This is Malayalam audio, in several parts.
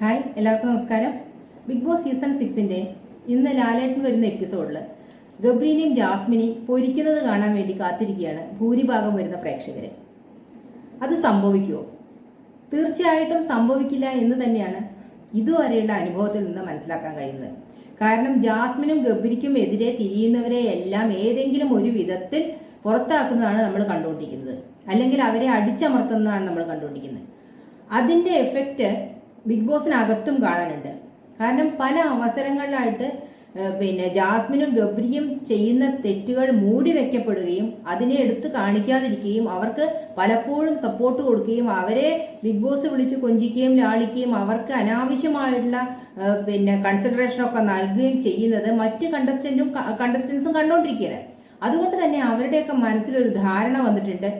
ഹായ് എല്ലാവർക്കും നമസ്കാരം. ബിഗ് ബോസ് സീസൺ സിക്സിന്റെ ഇന്ന് ലാലേട്ടൻ വരുന്ന എപ്പിസോഡിൽ ഗബ്രീനെയും ജാസ്മിനെയും പൊരിക്കുന്നത് കാണാൻ വേണ്ടി കാത്തിരിക്കുകയാണ് ഭൂരിഭാഗം വരുന്ന പ്രേക്ഷകരെ. അത് സംഭവിക്കുമോ തീർച്ചയായിട്ടും സംഭവിക്കില്ല എന്ന് തന്നെയാണ് ഇതുവരെയുള്ള അനുഭവത്തിൽ നിന്ന് മനസ്സിലാക്കാൻ കഴിയുന്നത്. കാരണം ജാസ്മിനും ഗബ്രിക്കും എതിരെ തിരിയുന്നവരെ എല്ലാം ഏതെങ്കിലും ഒരു വിധത്തിൽ പുറത്താക്കുന്നതാണ് നമ്മൾ കണ്ടുകൊണ്ടിരിക്കുന്നത്. അല്ലെങ്കിൽ അവരെ അടിച്ചമർത്തുന്നതാണ് നമ്മൾ കണ്ടുകൊണ്ടിരിക്കുന്നത്. അതിന്റെ എഫക്റ്റ് ബിഗ് ബോസിനകത്തും കാണാനുണ്ട്. കാരണം പല അവസരങ്ങളിലായിട്ട് പിന്നെ ജാസ്മിനും ഗബ്രിയും ചെയ്യുന്ന തെറ്റുകൾ മൂടി വെക്കപ്പെടുകയും അതിനെ എടുത്ത് കാണിക്കാതിരിക്കുകയും അവർക്ക് പലപ്പോഴും സപ്പോർട്ട് കൊടുക്കുകയും അവരെ ബിഗ് ബോസ് വിളിച്ച് കൊഞ്ചിക്കുകയും ലാളിക്കുകയും അവർക്ക് അനാവശ്യമായിട്ടുള്ള പിന്നെ കൺസിഡറേഷൻ ഒക്കെ നൽകുകയും ചെയ്യുന്നത് മറ്റ് കണ്ടസ്റ്റന്റും കണ്ടസ്റ്റൻസും കണ്ടുകൊണ്ടിരിക്കുകയാണ് അതുകൊണ്ട് തന്നെ അവരുടെയൊക്കെ മനസ്സിലൊരു ധാരണ വന്നിട്ടുണ്ട്.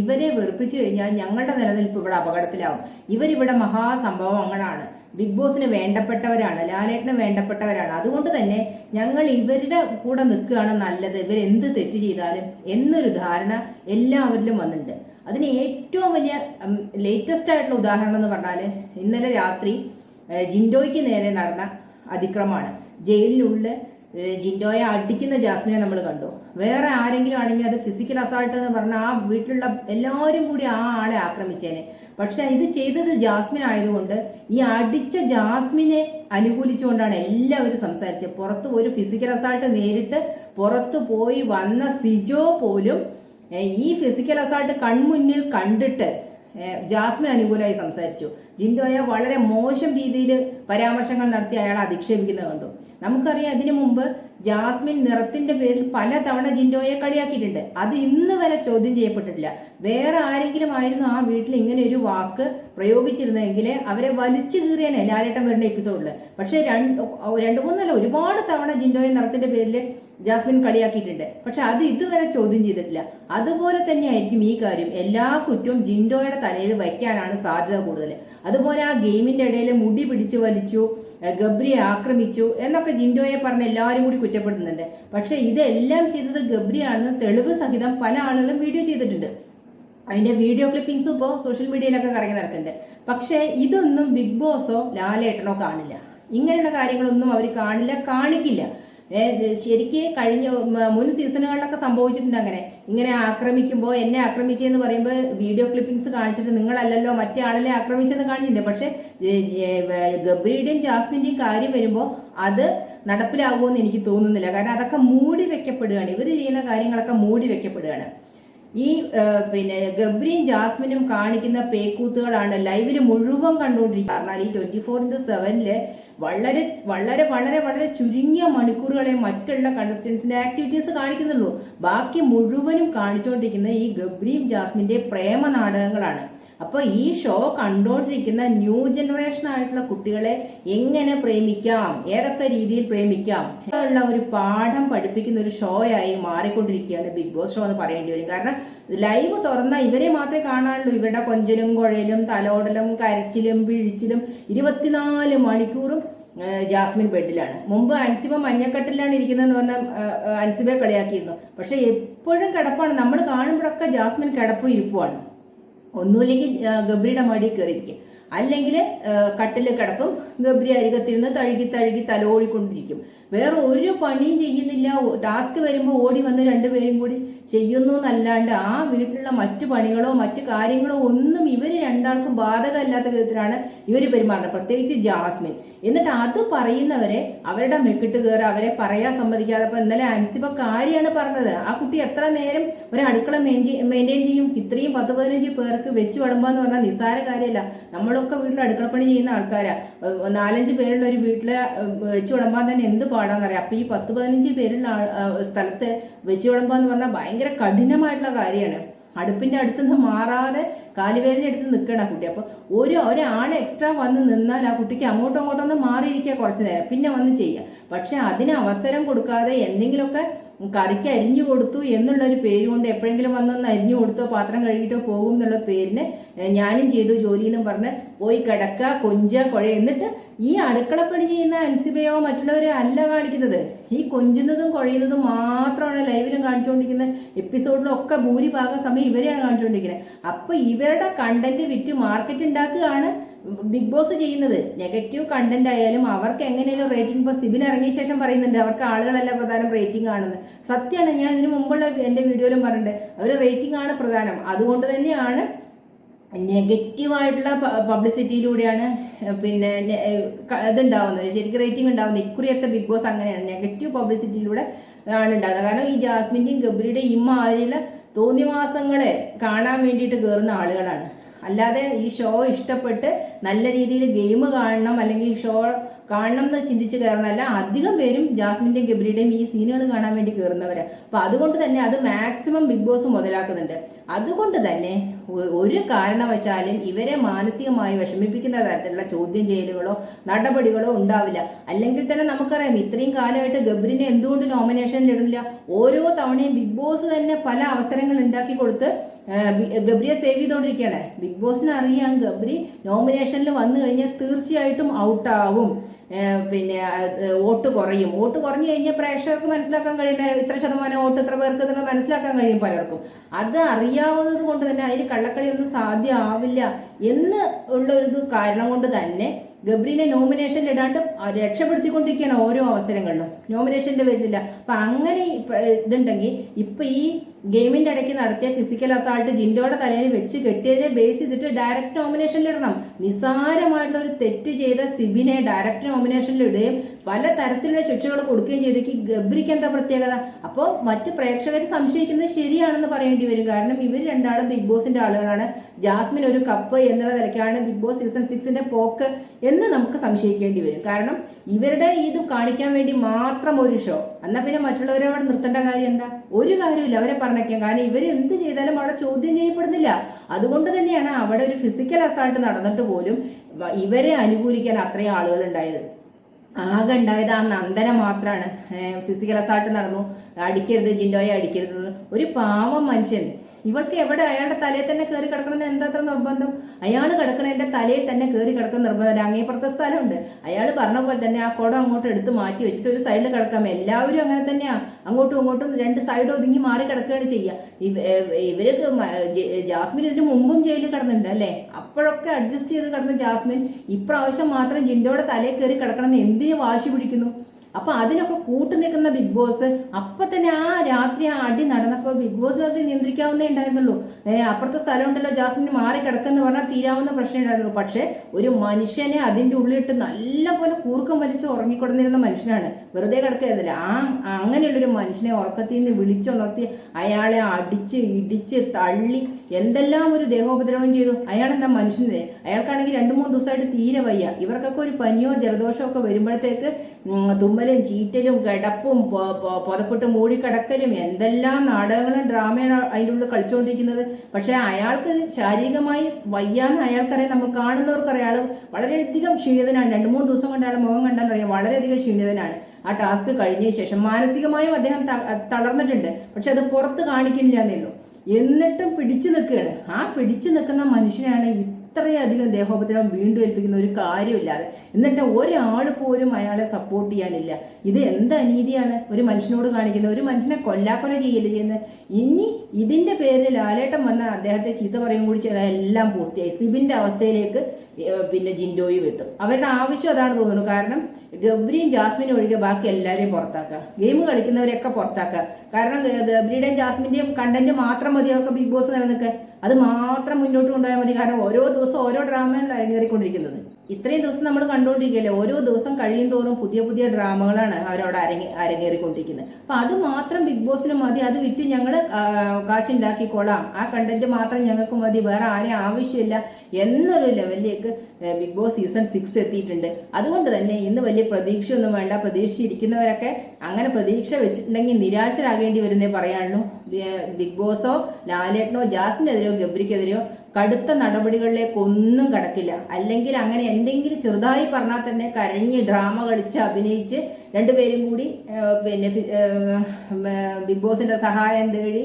ഇവരെ വെറുപ്പിച്ചു കഴിഞ്ഞാൽ ഞങ്ങളുടെ നിലനിൽപ്പ് ഇവിടെ അപകടത്തിലാവും. ഇവരിവിടെ മഹാസംഭവങ്ങളാണ് ബിഗ് ബോസിന് വേണ്ടപ്പെട്ടവരാണ് ലാലേട്ടന് വേണ്ടപ്പെട്ടവരാണ്. അതുകൊണ്ട് തന്നെ ഞങ്ങൾ ഇവരുടെ കൂടെ നിൽക്കുകയാണ് നല്ലത്. ഇവർ എന്ത് തെറ്റ് ചെയ്താലും എന്നൊരു ധാരണ എല്ലാവരിലും വന്നിട്ടുണ്ട്. അതിന് ഏറ്റവും വലിയ ലേറ്റസ്റ്റ് ആയിട്ടുള്ള ഉദാഹരണം എന്ന് പറഞ്ഞാൽ ഇന്നലെ രാത്രി ജിൻഡോയ്ക്ക് നേരെ നടന്ന അതിക്രമമാണ്. ജയിലിനുള്ളിൽ ജിൻഡോയെ അടിക്കുന്ന ജാസ്മിനെ നമ്മൾ കണ്ടു. വേറെ ആരെങ്കിലും ആണെങ്കിൽ അത് ഫിസിക്കൽ അസാൾട്ട് എന്ന് പറഞ്ഞാൽ ആ വീട്ടിലുള്ള എല്ലാവരും കൂടി ആ ആളെ ആക്രമിച്ചേനെ. പക്ഷെ ഇത് ചെയ്തത് ജാസ്മിൻ ആയതുകൊണ്ട് ഈ അടിച്ച ജാസ്മിനെ അനുകൂലിച്ചുകൊണ്ടാണ് എല്ലാവരും സംസാരിച്ചത്. പുറത്ത് ഒരു ഫിസിക്കൽ അസാൾട്ട് നേരിട്ട് പുറത്ത് പോയി വന്ന സിജോ പോലും ഈ ഫിസിക്കൽ അസാൾട്ട് കൺമുന്നിൽ കണ്ടിട്ട് ജാസ്മിൻ അനുകൂലമായി സംസാരിച്ചു. ജിൻഡോയെ വളരെ മോശം രീതിയിൽ പരാമർശങ്ങൾ നടത്തി അയാൾ അധിക്ഷേപിക്കുന്നത് കണ്ടു. നമുക്കറിയാം ഇതിനു മുമ്പ് ജാസ്മിൻ നിറത്തിന്റെ പേരിൽ പല തവണ ജിൻഡോയെ കളിയാക്കിയിട്ടുണ്ട്. അത് ഇന്ന് വരെ ചോദ്യം ചെയ്യപ്പെട്ടിട്ടില്ല. വേറെ ആരെങ്കിലും ആയിരുന്നു ആ വീട്ടിൽ ഇങ്ങനെ ഒരു വാക്ക് പ്രയോഗിച്ചിരുന്നെങ്കിൽ അവരെ വലിച്ചു കീറിയനെ ലാലേട്ടൻ വരുന്ന എപ്പിസോഡിൽ പക്ഷേ രണ്ട് രണ്ട് മൂന്നല്ല ഒരുപാട് തവണ ജിൻഡോയെ നിറത്തിന്റെ പേരിൽ ജാസ്മിൻ കളിയാക്കിയിട്ടുണ്ട്. പക്ഷെ അത് ഇതുവരെ ചോദ്യം ചെയ്തിട്ടില്ല. അതുപോലെ തന്നെയായിരിക്കും ഈ കാര്യം. എല്ലാ കുറ്റവും ജിൻഡോയുടെ തലയിൽ വയ്ക്കാനാണ് സാധ്യത കൂടുതൽ. അതുപോലെ ആ ഗെയിമിന്റെ ഇടയിൽ മുടി പിടിച്ചു വലിച്ചു ഗബ്രിയെ ആക്രമിച്ചു എന്നൊക്കെ ജിൻഡോയെ പറഞ്ഞ് എല്ലാവരും കൂടി കുറ്റപ്പെടുത്തുന്നുണ്ട്. പക്ഷെ ഇതെല്ലാം ചെയ്തത് ഗബ്രിയാണെന്ന് തെളിവ് സഹിതം പല ആളുകളും വീഡിയോ ചെയ്തിട്ടുണ്ട്. അതിന്റെ വീഡിയോ ക്ലിപ്പിംഗ്സും ഇപ്പോൾ സോഷ്യൽ മീഡിയയിലൊക്കെ കറങ്ങി നടക്കുന്നുണ്ട്. പക്ഷേ ഇതൊന്നും ബിഗ് ബോസോ ലാലേട്ടനോ കാണില്ല. ഇങ്ങനെയുള്ള കാര്യങ്ങളൊന്നും അവർ കാണില്ല കാണിക്കില്ല. ശരിക്ക് കഴിഞ്ഞ മുൻ സീസണുകളിലൊക്കെ സംഭവിച്ചിട്ടുണ്ട് അങ്ങനെ. ഇങ്ങനെ ആക്രമിക്കുമ്പോൾ എന്നെ ആക്രമിച്ചെന്ന് പറയുമ്പോൾ വീഡിയോ ക്ലിപ്പിംഗ്സ് കാണിച്ചിട്ട് നിങ്ങളല്ലല്ലോ മറ്റേ ആക്രമിച്ചെന്ന് കാണിച്ചിട്ടുണ്ട്. പക്ഷേ ഗബ്രിയുടെയും ജാസ്മിന്റെയും കാര്യം വരുമ്പോൾ അത് നടപ്പിലാകുമെന്ന് എനിക്ക് തോന്നുന്നില്ല. കാരണം അതൊക്കെ മൂടി വെക്കപ്പെടുകയാണ്. ഇവർ ചെയ്യുന്ന കാര്യങ്ങളൊക്കെ മൂടി വെക്കപ്പെടുകയാണ്. ഈ പിന്നെ ഗബ്രിയും ജാസ്മിനും കാണിക്കുന്ന പേക്കൂത്തുകളാണ് ലൈവിൽ മുഴുവൻ കണ്ടുകൊണ്ടിരിക്കുക കാരണം ഈ ട്വന്റി ഫോർ ഇന്റു സെവനിൽ വളരെ വളരെ വളരെ വളരെ ചുരുങ്ങിയ മണിക്കൂറുകളെ മറ്റുള്ള കണ്ടസ്റ്റൻസിന്റെ ആക്ടിവിറ്റീസ് കാണിക്കുന്നുള്ളൂ. ബാക്കി മുഴുവനും കാണിച്ചുകൊണ്ടിരിക്കുന്ന ഈ ഗബ്രിയും ജാസ്മിന്റെ പ്രേമ നാടകങ്ങളാണ് അപ്പോൾ ഈ ഷോ കണ്ടുകൊണ്ടിരിക്കുന്ന ന്യൂ ജനറേഷൻ ആയിട്ടുള്ള കുട്ടികളെ എങ്ങനെ പ്രേമിക്കാം? ഏതൊക്കെ രീതിയിൽ പ്രേമിക്കാം? ഉള്ള ഒരു പാഠം പഠിപ്പിക്കുന്ന ഒരു ഷോ ആയി മാറിക്കൊണ്ടിരിക്കുകയാണ് ബിഗ് ബോസ് ഷോ എന്ന് പറയേണ്ടി വരും. കാരണം ലൈവ് തുറന്ന ഇവരെ മാത്രമേ കാണാനുള്ളൂ. ഇവരുടെ കൊഞ്ചലും കുഴലും തലോടലും കരച്ചിലും പിഴിച്ചിലും ഇരുപത്തിനാല് മണിക്കൂറും ജാസ്മിൻ ബെഡിലാണ്. മുമ്പ് അൻസിബ മഞ്ഞക്കെട്ടിലാണ് ഇരിക്കുന്നതെന്ന് പറഞ്ഞാൽ അൻസിബയെ കളിയാക്കിയിരുന്നു. പക്ഷെ എപ്പോഴും കിടപ്പാണ്. നമ്മൾ കാണുമ്പോഴൊക്കെ ജാസ്മിൻ കിടപ്പും ഇരിപ്പുമാണ്. ഒന്നുമില്ലെങ്കിൽ ഗബ്രിയുടെ മടി കയറിയിരിക്കും അല്ലെങ്കിൽ കട്ടിൽ കിടക്കും ഗബ്രി അരികത്തിരുന്ന് തഴുകി തഴുകി തലോടിക്കൊണ്ടിരിക്കും. വേറെ ഒരു പണിയും ചെയ്യുന്നില്ല. ടാസ്ക് വരുമ്പോൾ ഓടി വന്ന് രണ്ടുപേരും കൂടി ചെയ്യുന്നു എന്നല്ലാണ്ട് ആ വീട്ടിലുള്ള മറ്റു പണികളോ മറ്റു കാര്യങ്ങളോ ഒന്നും ഇവർ രണ്ടാൾക്കും ബാധകമല്ലാത്ത വിധത്തിലാണ് ഇവർ പെരുമാറുന്നത്. പ്രത്യേകിച്ച് ജാസ്മിൻ. എന്നിട്ട് അത് പറയുന്നവരെ അവരുടെ മെക്കിട്ട് കയറി അവരെ പറയാൻ സമ്മതിക്കാതെ അപ്പോൾ ഇന്നലെ അൻസിബ കാര്യമാണ് പറഞ്ഞത്. ആ കുട്ടി എത്ര നേരം ഒരു അടുക്കള മെയിന്റെയിൻ ചെയ്യും? ഇത്രയും പത്ത് പതിനഞ്ച് പേർക്ക് വെച്ച് വിടുമ്പോന്ന് പറഞ്ഞാൽ നിസ്സാര കാര്യമല്ല. നമ്മളൊക്കെ വീട്ടിൽ അടുക്കളപ്പണി ചെയ്യുന്ന ആൾക്കാരാ. നാലഞ്ച് പേരുള്ള ഒരു വീട്ടിൽ വെച്ച് വിടുമ്പോൾ തന്നെ എന്ത് പാടാന്നറിയാം. അപ്പോൾ ഈ പത്ത് പതിനഞ്ച് പേരുള്ള സ്ഥലത്ത് വെച്ച് വിളമ്പാന്ന് പറഞ്ഞാൽ ഭയങ്കര കഠിനമായിട്ടുള്ള കാര്യമാണ്. അടുപ്പിന്റെ അടുത്തുനിന്ന് മാറാതെ കാലുവേദന എടുത്ത് നിൽക്കണം ആ കുട്ടി. അപ്പോൾ ഒരു ഒരാൾ എക്സ്ട്രാ വന്ന് നിന്നാൽ ആ കുട്ടിക്ക് അങ്ങോട്ടും അങ്ങോട്ടൊന്നും മാറിയിരിക്കുക കുറച്ച് നേരം. പിന്നെ വന്ന് ചെയ്യാം പക്ഷേ അതിന് അവസരം കൊടുക്കാതെ എന്തെങ്കിലുമൊക്കെ കറിക്ക് അരിഞ്ഞു കൊടുത്തു എന്നുള്ളൊരു പേര് കൊണ്ട് എപ്പോഴെങ്കിലും വന്നൊന്ന് അരിഞ്ഞു കൊടുത്തോ പാത്രം കഴുകിയിട്ടോ പോകും എന്നുള്ള പേരിന് ഞാനും ചെയ്തു ജോലിയിലും പറഞ്ഞ് പോയി കിടക്കുക കൊഞ്ച കുഴ എന്നിട്ട് ഈ അടുക്കളപ്പണി ചെയ്യുന്ന അൻസിബയോ മറ്റുള്ളവരെ അല്ല കാണിക്കുന്നത്. ഈ കൊഞ്ചുന്നതും കുഴയുന്നതും മാത്രമാണ് ലൈവിലും കാണിച്ചുകൊണ്ടിരിക്കുന്ന എപ്പിസോഡിലൊക്കെ ഭൂരിഭാഗം സമയം ഇവരെയാണ് കാണിച്ചുകൊണ്ടിരിക്കുന്നത്. അപ്പൊ ഇവരുടെ കണ്ടന്റ് വിറ്റ് മാർക്കറ്റ് ഉണ്ടാക്കുകയാണ് ബിഗ് ബോസ് ചെയ്യുന്നത്. നെഗറ്റീവ് കണ്ടന്റ് ആയാലും അവർക്ക് എങ്ങനെയാലും റേറ്റിംഗ് ഇപ്പോൾ സിബിൻ ഇറങ്ങിയ ശേഷം പറയുന്നുണ്ട്. അവർക്ക് ആളുകളല്ല പ്രധാനം റേറ്റിംഗ് ആണെന്ന് സത്യമാണ് ഞാൻ ഇതിനു മുമ്പുള്ള എന്റെ വീഡിയോയിലും പറഞ്ഞിട്ടുണ്ട്. അവർ റേറ്റിംഗ് ആണ് പ്രധാനം. അതുകൊണ്ട് തന്നെയാണ് നെഗറ്റീവായിട്ടുള്ള പബ്ലിസിറ്റിയിലൂടെയാണ് പിന്നെ ഇതുണ്ടാവുന്നത്. ശരിക്കും റേറ്റിംഗ് ഉണ്ടാവുന്നത്. ഇക്കുറിയത്തെ ബിഗ് ബോസ് അങ്ങനെയാണ്. നെഗറ്റീവ് പബ്ലിസിറ്റിയിലൂടെ ആണ് ഉണ്ടാകുന്നത് കാരണം ഈ ജാസ്മിന്റെയും ഗബ്രിയുടെയും ഇമ്മാതിരിയുള്ള തോന്നിവാസങ്ങളെ കാണാൻ വേണ്ടിയിട്ട് കയറുന്ന ആളുകളാണ്. അല്ലാതെ ഈ ഷോ ഇഷ്ടപ്പെട്ട് നല്ല രീതിയിൽ ഗെയിം കാണണം അല്ലെങ്കിൽ ഷോ കാണണം എന്ന് ചിന്തിച്ച് കയറുന്നതല്ല അധികം പേരും ജാസ്മിന്റെയും ഗബ്രിയുടെയും ഈ സീനുകൾ കാണാൻ വേണ്ടി കയറുന്നവരാണ് അപ്പോൾ അതുകൊണ്ട് തന്നെ അത് മാക്സിമം ബിഗ് ബോസ് മുതലാക്കുന്നുണ്ട്. അതുകൊണ്ട് തന്നെ ഒരു കാരണവശാലും ഇവരെ മാനസികമായി വിഷമിപ്പിക്കുന്ന തരത്തിലുള്ള ചോദ്യം ചെയ്യലുകളോ നടപടികളോ ഉണ്ടാവില്ല. അല്ലെങ്കിൽ തന്നെ നമുക്കറിയാം ഇത്രയും കാലമായിട്ട് ഗബ്രിനെ എന്തുകൊണ്ട് നോമിനേഷനിൽ ഇടില്ല ഓരോ തവണയും ബിഗ് ബോസ് തന്നെ പല അവസരങ്ങൾ ഉണ്ടാക്കി കൊടുത്ത് ഗബ്രിയെ സേവ് ചെയ്തുകൊണ്ടിരിക്കുകയാണ് ബിഗ് ബോസിന് അറിയാം ഗബ്രി നോമിനേഷനിൽ വന്നു കഴിഞ്ഞാൽ തീർച്ചയായിട്ടും ഔട്ടാവും പിന്നെ വോട്ട് കുറയും. വോട്ട് കുറഞ്ഞു കഴിഞ്ഞാൽ പ്രേക്ഷകർക്ക് മനസ്സിലാക്കാൻ കഴിയില്ല. ഇത്ര ശതമാനം വോട്ട് ഇത്ര പേർക്ക് എന്നുള്ള മനസ്സിലാക്കാൻ കഴിയും പലർക്കും. അത് അറിയാവുന്നത് കൊണ്ട് തന്നെ അതിന് കള്ളക്കളിയൊന്നും സാധ്യമാവില്ല എന്ന് ഉള്ള ഒരു കാരണം കൊണ്ട് തന്നെ ഗബ്രീനെ നോമിനേഷനിൽ ഇടാണ്ട് രക്ഷപ്പെടുത്തിക്കൊണ്ടിരിക്കുകയാണ് ഓരോ അവസരങ്ങളിലും. നോമിനേഷനിൽ വരുന്നില്ല അപ്പം അങ്ങനെ ഇതുണ്ടെങ്കിൽ ഇപ്പം ഈ ഗെയിമിന്റെ ഇടയ്ക്ക് നടത്തിയ ഫിസിക്കൽ അസാൾട്ട് ജിൻഡോയുടെ തലയിൽ വെച്ച് കെട്ടിയതിനെ ബേസ് ചെയ്തിട്ട് ഡയറക്റ്റ് നോമിനേഷനിൽ ഇടണം. നിസ്സാരമായിട്ടുള്ള ഒരു തെറ്റ് ചെയ്ത സിബിനെ ഡയറക്റ്റ് നോമിനേഷനിൽ ഇടുകയും പല തരത്തിലുള്ള ശിക്ഷകൾ കൊടുക്കുകയും ചെയ്തേക്ക് ഗബ്രിക്ക് എന്താ പ്രത്യേകത? അപ്പോൾ മറ്റ് പ്രേക്ഷകർ സംശയിക്കുന്നത് ശരിയാണെന്ന് പറയേണ്ടി വരും. കാരണം ഇവർ രണ്ടാളും ബിഗ് ബോസിന്റെ ആളുകളാണ്. ജാസ്മിൻ ഒരു കപ്പ് എന്നുള്ള നിലയ്ക്കാണ് ബിഗ് ബോസ് സീസൺ സിക്സിന്റെ പോക്ക് എന്ന് നമുക്ക് സംശയിക്കേണ്ടി വരും. കാരണം ഇവരുടെ ഇത് കാണിക്കാൻ വേണ്ടി മാത്രം ഒരു ഷോ എന്നാൽ പിന്നെ മറ്റുള്ളവരെ അവിടെ നിർത്തേണ്ട കാര്യം എന്താ? ഒരു കാര്യമില്ല അവരെ പറഞ്ഞേക്കാം. കാരണം ഇവർ എന്ത് ചെയ്താലും അവിടെ ചോദ്യം ചെയ്യപ്പെടുന്നില്ല. അതുകൊണ്ട് തന്നെയാണ് അവിടെ ഒരു ഫിസിക്കൽ അസാൾട്ട് നടന്നിട്ട് പോലും ഇവരെ അനുകൂലിക്കാൻ അത്രയും ആളുകൾ ഉണ്ടായത്. ആകെ ഉണ്ടായത് ആ നന്ദന മാത്രമാണ് ഫിസിക്കൽ അസാൾട്ട് നടന്നു. അടിക്കരുത് ജിൻഡോയെ അടിക്കരുത് ഒരു പാവം മനുഷ്യൻ. ഇവൾക്ക് എവിടെ അയാളുടെ തലയിൽ തന്നെ കയറി കിടക്കണമെന്ന് എന്താ അത്ര നിർബന്ധം? അയാൾ കിടക്കണതിന്റെ തലയിൽ തന്നെ കയറി കിടക്കുന്ന നിർബന്ധമില്ല. അങ്ങേപ്പുറത്തെ സ്ഥലമുണ്ട്. അയാൾ പറഞ്ഞ പോലെ തന്നെ ആ കുടം അങ്ങോട്ട് എടുത്ത് മാറ്റി വെച്ചിട്ട് ഒരു സൈഡിൽ കിടക്കാം. എല്ലാവരും അങ്ങനെ തന്നെയാ. അങ്ങോട്ടും ഇങ്ങോട്ടും രണ്ട് സൈഡ് ഒതുങ്ങി മാറി കിടക്കുകയാണ് ചെയ്യുക. ഇവ- ഏ- ഇവരൊക്കെ മ- ജ- ജാസ്മിൻ ഇതിന് മുമ്പും ജയിലിൽ കിടന്നിട്ടുണ്ട് അല്ലേ? അപ്പോഴൊക്കെ അഡ്ജസ്റ്റ് ചെയ്ത് കിടന്ന ജാസ്മിൻ ഇപ്രാവശ്യം മാത്രം ജിൻഡോയുടെ തലയിൽ കയറി കിടക്കണമെന്ന് എന്തിനു വാശി പിടിക്കുന്നു? അപ്പൊ അതിനൊക്കെ കൂട്ടു നിൽക്കുന്ന ബിഗ് ബോസ് അപ്പൊ തന്നെ ആ രാത്രി ആ അടി നടന്നപ്പോൾ ബിഗ് ബോസ് അത് നിയന്ത്രിക്കാവുന്നേ ഉണ്ടായിരുന്നുള്ളൂ. അപ്പുറത്തെ സ്ഥലം ഉണ്ടല്ലോ ജാസ്മിന് മാറി കിടക്കെന്ന് പറഞ്ഞാൽ തീരാവുന്ന പ്രശ്നം ഉണ്ടായിരുന്നുള്ളൂ. പക്ഷേ ഒരു മനുഷ്യനെ അതിന്റെ ഉള്ളിലിട്ട് നല്ല പോലെ കൂർക്കം വലിച്ച് ഉറങ്ങിക്കൊടുന്നിരുന്ന മനുഷ്യനാണ്. വെറുതെ കിടക്കുകയായിരുന്നില്ല. ആ അങ്ങനെയുള്ളൊരു മനുഷ്യനെ ഉറക്കത്തിൽ നിന്ന് വിളിച്ചുണർത്തി അയാളെ അടിച്ച് ഇടിച്ച് തള്ളി എന്തെല്ലാം ഒരു ദേഹോപദ്രവം ചെയ്തു. അയാളെന്താ മനുഷ്യനെ? അയാൾക്കാണെങ്കിൽ രണ്ട് മൂന്ന് ദിവസമായിട്ട് തീരെ വയ്യ. ഇവർക്കൊക്കെ ഒരു പനിയോ ജലദോഷമോ ഒക്കെ വരുമ്പോഴത്തേക്ക് തുമ്മലും ചീറ്റലും കിടപ്പും പുതപ്പെട്ട് മൂടിക്കിടക്കലും എന്തെല്ലാം നാടകങ്ങളും ഡ്രാമയാണ് അതിന്റെ ഉള്ളിൽ കളിച്ചുകൊണ്ടിരിക്കുന്നത്. പക്ഷേ അയാൾക്ക് ശാരീരികമായി വയ്യാന്ന് അയാൾക്കറിയാം. നമ്മൾ കാണുന്നവർക്കറിയാം. അയാൾ വളരെയധികം ക്ഷീണിതനാണ്. രണ്ട് മൂന്ന് ദിവസം കൊണ്ട് അയാൾ മുഖം കണ്ടാൽ അറിയാം. വളരെയധികം ക്ഷീണിതനാണ്. ആ ടാസ്ക് കഴിഞ്ഞ ശേഷം മാനസികമായും അദ്ദേഹം തളർന്നിട്ടുണ്ട്. പക്ഷെ അത് പുറത്ത് കാണിക്കുന്നില്ല എന്നേ എന്നിട്ടും പിടിച്ചു നിൽക്കുകയാണ്. ആ പിടിച്ചു നിൽക്കുന്ന മനുഷ്യനാണ് ഇത്രയധികം ദേഹോപദ്രവം വീണ്ടും ഏൽപ്പിക്കുന്ന ഒരു കാര്യമില്ലാതെ എന്നിട്ട് ഒരാൾ പോലും അയാളെ സപ്പോർട്ട് ചെയ്യാനില്ല. ഇത് എന്ത് അനീതിയാണ്? ഒരു മനുഷ്യനോട് കാണിക്കുന്നത് ഒരു മനുഷ്യനെ കൊല്ലാക്കൊല ചെയ്യല്ലേ ചെയ്യുന്നത്? ഇനി ഇതിന്റെ പേരിൽ ലാലേട്ടം വന്ന അദ്ദേഹത്തെ ചീത്ത പറയും കൂടി ചെയ്താൽ എല്ലാം പൂർത്തിയായി. സിബിന്റെ അവസ്ഥയിലേക്ക് പിന്നെ ജിൻഡോയും എത്തും. അവരുടെ ആവശ്യം അതാണ് തോന്നുന്നു. കാരണം ഗബ്രിയും ജാസ്മിനും ഒഴികെ ബാക്കി എല്ലാവരെയും പുറത്താക്കുക. ഗെയിം കളിക്കുന്നവരെയൊക്കെ പുറത്താക്കുക. കാരണം ഗബ്രിയുടെയും ജാസ്മിന്റെയും കണ്ടന്റ് മാത്രം മതി അവർക്ക് ബിഗ് ബോസ് നിലനിൽക്കാൻ. അത് മാത്രം മുന്നോട്ട് കൊണ്ടുപോയാൽ മതി. കാരണം ഓരോ ദിവസം ഓരോ ഡ്രാമയാണ് അരങ്ങേറിക്കൊണ്ടിരിക്കുന്നത്. ഇത്രയും ദിവസം നമ്മൾ കണ്ടുകൊണ്ടിരിക്കുകയല്ലേ? ഓരോ ദിവസം കഴിയും തോറും പുതിയ പുതിയ ഡ്രാമകളാണ് അവരവിടെ അരങ്ങി അരങ്ങേറിക്കൊണ്ടിരിക്കുന്നത്. അപ്പൊ അത് മാത്രം ബിഗ് ബോസിന് മതി. അത് വിറ്റ് ഞങ്ങൾ കാശുണ്ടാക്കിക്കോളാം. ആ കണ്ടന്റ് മാത്രം ഞങ്ങൾക്ക് മതി. വേറെ ആരെയും ആവശ്യമില്ല. എന്നൊരു ലെവലിലേക്ക് ബിഗ് ബോസ് സീസൺ സിക്സ് എത്തിയിട്ടുണ്ട്. അതുകൊണ്ട് തന്നെ ഇന്ന് വലിയ പ്രതീക്ഷയൊന്നും വേണ്ട. പ്രതീക്ഷിച്ചിരിക്കുന്നവരൊക്കെ അങ്ങനെ പ്രതീക്ഷ വെച്ചിട്ടുണ്ടെങ്കിൽ നിരാശരാകേണ്ടി വരുന്നേ പറയാനുള്ളൂ. ബിഗ് ബോസോ ലാലേട്ടനോ ജാസിനെതിരെയോ ഗബ്രിക്കെതിരെയോ കടുത്ത നടപടികളിലേക്ക് ഒന്നും കടക്കില്ല. അല്ലെങ്കിൽ അങ്ങനെ എന്തെങ്കിലും ചെറുതായി പറഞ്ഞാൽ തന്നെ കരഞ്ഞ് ഡ്രാമ കളിച്ച് അഭിനയിച്ച് രണ്ടുപേരും കൂടി പിന്നെ ബിഗ് ബോസിന്റെ സഹായം തേടി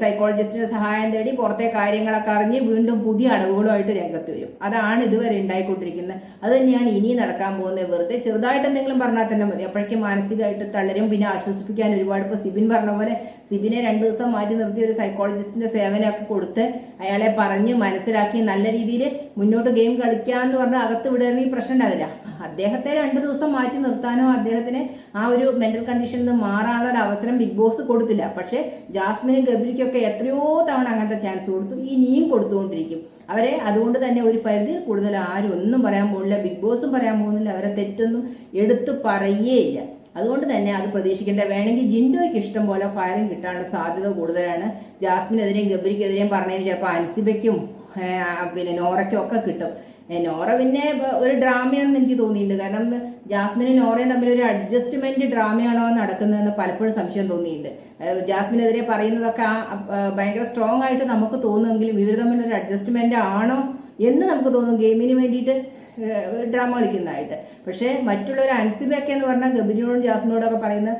സൈക്കോളജിസ്റ്റിന്റെ സഹായം തേടി പുറത്തെ കാര്യങ്ങളൊക്കെ അറിഞ്ഞ് വീണ്ടും പുതിയ അടവുകളുമായിട്ട് രംഗത്ത് വരും. അതാണ് ഇതുവരെ ഉണ്ടായിക്കൊണ്ടിരിക്കുന്നത്. അത് തന്നെയാണ് ഇനി നടക്കാൻ പോകുന്നത്. വെറുതെ ചെറുതായിട്ട് എന്തെങ്കിലും പറഞ്ഞാൽ തന്നെ മതി. അപ്പോഴേക്കും മാനസികമായിട്ട് തളരും. പിന്നെ ആശ്വസിപ്പിക്കാൻ ഒരുപാട് ഇപ്പോൾ സിബിൻ പറഞ്ഞ പോലെ സിബിനെ രണ്ട് ദിവസം മാറ്റി നിർത്തി ഒരു സൈക്കോളജിസ്റ്റിന്റെ സേവനമൊക്കെ കൊടുത്ത് അയാളെ പറഞ്ഞ് മനസ്സിലാക്കി നല്ല രീതിയിൽ മുന്നോട്ട് ഗെയിം കളിക്കാന്ന് പറഞ്ഞാൽ അകത്ത് വിടുകയാണെങ്കിൽ പ്രശ്നം ഉണ്ടാവില്ല. അദ്ദേഹത്തെ രണ്ട് ദിവസം മാറ്റി നിർത്താനോ അദ്ദേഹത്തിന് ആ ഒരു മെന്റൽ കണ്ടീഷനിൽ നിന്ന് മാറാനുള്ള ഒരു അവസരം ബിഗ് ബോസ് കൊടുത്തില്ല. പക്ഷേ ജാസ്മിനും ഗബ്രിക്കൊക്കെ എത്രയോ തവണ അങ്ങനത്തെ ചാൻസ് കൊടുത്തു. ഇനിയും കൊടുത്തുകൊണ്ടിരിക്കും. അവരെ അതുകൊണ്ട് തന്നെ ഒരു പരിധി കൂടുതൽ ആരും ഒന്നും പറയാൻ പോകുന്നില്ല. ബിഗ് ബോസും പറയാൻ പോകുന്നില്ല. അവരെ തെറ്റൊന്നും എടുത്തു പറയുകയില്ല അതുകൊണ്ട് തന്നെ അത് പ്രതീക്ഷിക്കേണ്ട. വേണമെങ്കിൽ ജിൻഡോയ്ക്ക് ഇഷ്ടം പോലെ ഫയറിംഗ് കിട്ടാനുള്ള സാധ്യത കൂടുതലാണ്. ജാസ്മിനെതിരെയും ഗബ്രിക്കെതിരെയും പറഞ്ഞതിന് ചിലപ്പോൾ അൻസിബയ്ക്കും പിന്നെ നോറയ്ക്കും ഒക്കെ കിട്ടും. നോറ പിന്നെ ഒരു ഡ്രാമയാണെന്ന് എനിക്ക് തോന്നിയിട്ടുണ്ട്. കാരണം ജാസ്മിനും നോറയും തമ്മിൽ ഒരു അഡ്ജസ്റ്റ്മെന്റ് ഡ്രാമയാണോ നടക്കുന്നതെന്ന് പലപ്പോഴും സംശയം തോന്നിയിട്ടുണ്ട്. ജാസ്മിനെതിരെ പറയുന്നതൊക്കെ ഭയങ്കര സ്ട്രോങ് ആയിട്ട് നമുക്ക് തോന്നുമെങ്കിലും ഇവർ തമ്മിൽ ഒരു അഡ്ജസ്റ്റ്മെന്റ് ആണോ എന്ന് നമുക്ക് തോന്നും ഗെയിമിന് വേണ്ടിയിട്ട് ഡ്രാമ കളിക്കുന്നതായിട്ട്. പക്ഷേ മറ്റുള്ളവർ അൻസിബയൊക്കെ എന്ന് പറഞ്ഞാൽ ഗബിനോടും ജാസ്മിനോടും ഒക്കെ പറയുന്ന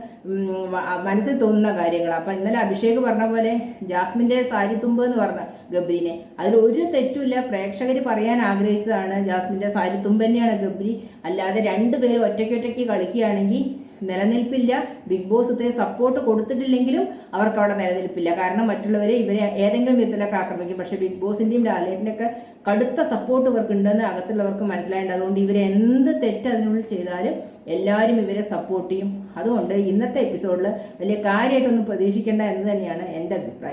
മനസ്സിൽ തോന്നുന്ന കാര്യങ്ങൾ അപ്പം ഇന്നലെ അഭിഷേക് പറഞ്ഞ പോലെ ജാസ്മിന്റെ സാരിത്തുമ്പ് എന്ന് പറഞ്ഞ ഗബ്രീനെ. അതിൽ ഒരു തെറ്റുമില്ല. പ്രേക്ഷകർ പറയാൻ ആഗ്രഹിച്ചതാണ് ജാസ്മിന്റെ സാരിത്തുമ്പ് തന്നെയാണ് ഗബ്രി. അല്ലാതെ രണ്ട് രണ്ടുപേരും ഒറ്റയ്ക്കൊറ്റയ്ക്ക് കളിക്കുകയാണെങ്കിൽ നിലനിൽപ്പില്ല. ബിഗ് ബോസ് ഇത്രയും സപ്പോർട്ട് കൊടുത്തിട്ടില്ലെങ്കിലും അവർക്ക് അവിടെ നിലനിൽപ്പില്ല. കാരണം മറ്റുള്ളവരെ ഇവരെ ഏതെങ്കിലും വിധത്തിലൊക്കെ ആക്രമിക്കും. പക്ഷേ ബിഗ് ബോസിന്റെയും ലാലേട്ടിന്റെ ഒക്കെ കടുത്ത സപ്പോർട്ട് ഇവർക്ക് ഉണ്ടെന്ന് അകത്തുള്ളവർക്ക് മനസ്സിലായിട്ടുണ്ട്. അതുകൊണ്ട് ഇവരെ എന്ത് തെറ്റ് അതിനുള്ളിൽ ചെയ്താലും എല്ലാവരും ഇവരെ സപ്പോർട്ട് ചെയ്യും. അതുകൊണ്ട് ഇന്നത്തെ എപ്പിസോഡിൽ വലിയ കാര്യമായിട്ടൊന്നും പ്രതീക്ഷിക്കേണ്ട എന്ന് തന്നെയാണ് എന്റെ അഭിപ്രായം.